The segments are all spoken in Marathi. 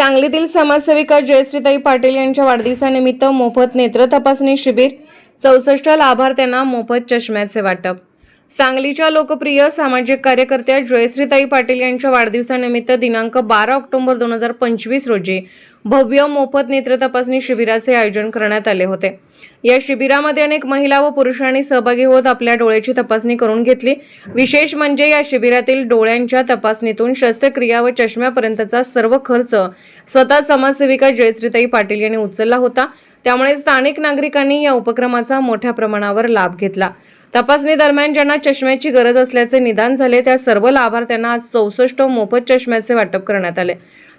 सांगलीतील समाजसेविका जयश्रीताई पाटील यांच्या वाढदिवसानिमित्त मोफत नेत्र तपासणी शिबिर. चौसष्ट लाभार्थ्यांना मोफत चष्म्याचे वाटप. सांगलीच्या लोकप्रिय सामाजिक कार्यकर्त्या जयश्रीताई पाटील यांच्या वाढदिवसानिमित्त दिनांक बारा ऑक्टोबर दोन हजार पंचवीस रोजी भव्य मोफत नेत्र तपासणी शिबिराचे आयोजन करण्यात आले होते. या शिबिरामध्ये अनेक महिला व पुरुषांनी सहभागी होत आपल्या डोळ्याची तपासणी करून घेतली. विशेष म्हणजे या शिबिरातील डोळ्यांच्या तपासणीतून शस्त्रक्रिया व चष्म्यापर्यंतचा सर्व खर्च स्वतः समाजसेविका जयश्रीताई पाटील यांनी उचलला होता. त्यामुळे स्थानिक नागरिकांनी या उपक्रमाचा मोठ्या प्रमाणावर लाभ घेतला. तपासणी दरम्यान ज्यांना चष्म्याची गरज असल्याचे निदान झाले त्या सर्व लाभार्थ्यांना आज चौसष्ट मोफत चष्म्याचे वाटप करण्यात आले.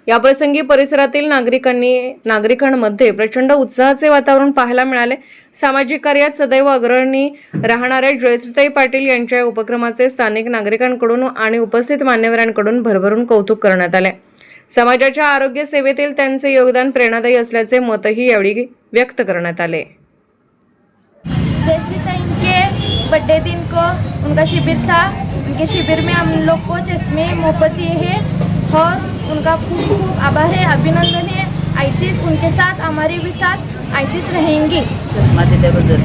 याप्रसंगी परिसरातील नागरिकांनी नागरिकांमध्ये प्रचंड उत्साहाचे वातावरण पाहायला मिळाले. सामाजिक कार्यात सदैव अग्रणी राहणाऱ्या जयश्रीताई पाटील यांच्या या उपक्रमाचे स्थानिक नागरिकांकडून आणि उपस्थित मान्यवरांकडून भरभरून कौतुक करण्यात आले. समाजाच्या आरोग्य सेवेतील त्यांचे योगदान प्रेरणादायी असल्याचे मतही यावेळी व्यक्त करण्यात आले. जयश्री ताईं के बर्थडे दिन को उनका शिविर था. उनके शिविर में हम लोग को चश्मे मुफ्त दिए हैं और उनका खूब खूब आभार है अभिनंदन है. ऐसेच उनके साथ हमारे भी साथ ऐसेच रहेंगी. चष्मा दिल्याबद्दल.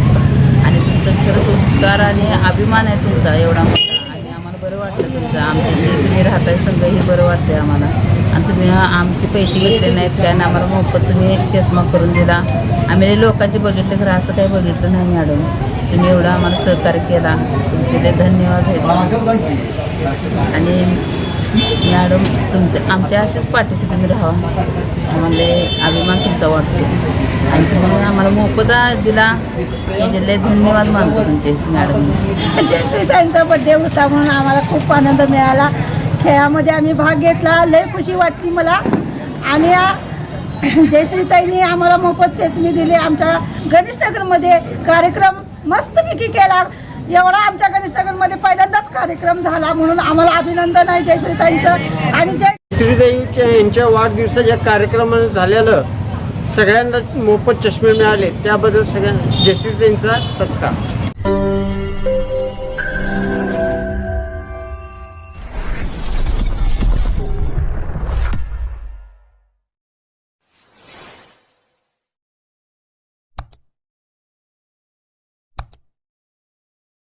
आणि तुमचं खरंच उपकार आणि अभिमान आहे तुमचा एवढा मोठा. आणि आम्हाला बरं वाटतं तुमचं. आमच्याशी तुम्ही राहताय संघ हे बरं वाटते आम्हाला. तुम्ही आमचे पैसे घेतले नाहीत काय आम्हाला मोफत तुम्ही चष्मा करून दिला. आम्ही लोकांचे बघितले खरं असं काही बघितलं नाही मॅडम. तुम्ही एवढं आम्हाला सहकार्य केला. तुमचे लय धन्यवाद आहेत. आणि मॅडम तुमचं आमच्या असेच पाठीशी तुम्ही राहा. आम्हाला अभिमान तुमचा वाटतो. आणि तुम्ही आम्हाला मोफत दिला. म्हणजे लय धन्यवाद मानतो तुमचे मॅडम. त्यांचा बड्डे होता म्हणून आम्हाला खूप आनंद मिळाला. खेळामध्ये आम्ही भाग घेतला. लय खुशी वाटली मला. आणि जयश्रीताईंनी आम्हाला मोफत चष्मे दिले. आमच्या गणेशनगरमध्ये कार्यक्रम मस्तपैकी केला. एवढा आमच्या गणेशनगरमध्ये पहिल्यांदाच कार्यक्रम झाला म्हणून आम्हाला अभिनंदन आहे जयश्रीताईंचं. आणि जय यांच्या वाढदिवसाच्या कार्यक्रमाने झालेलं सगळ्यांना मोफत चष्मे मिळाले. त्याबद्दल सगळ्या जयश्रीताईंचा सत्कार.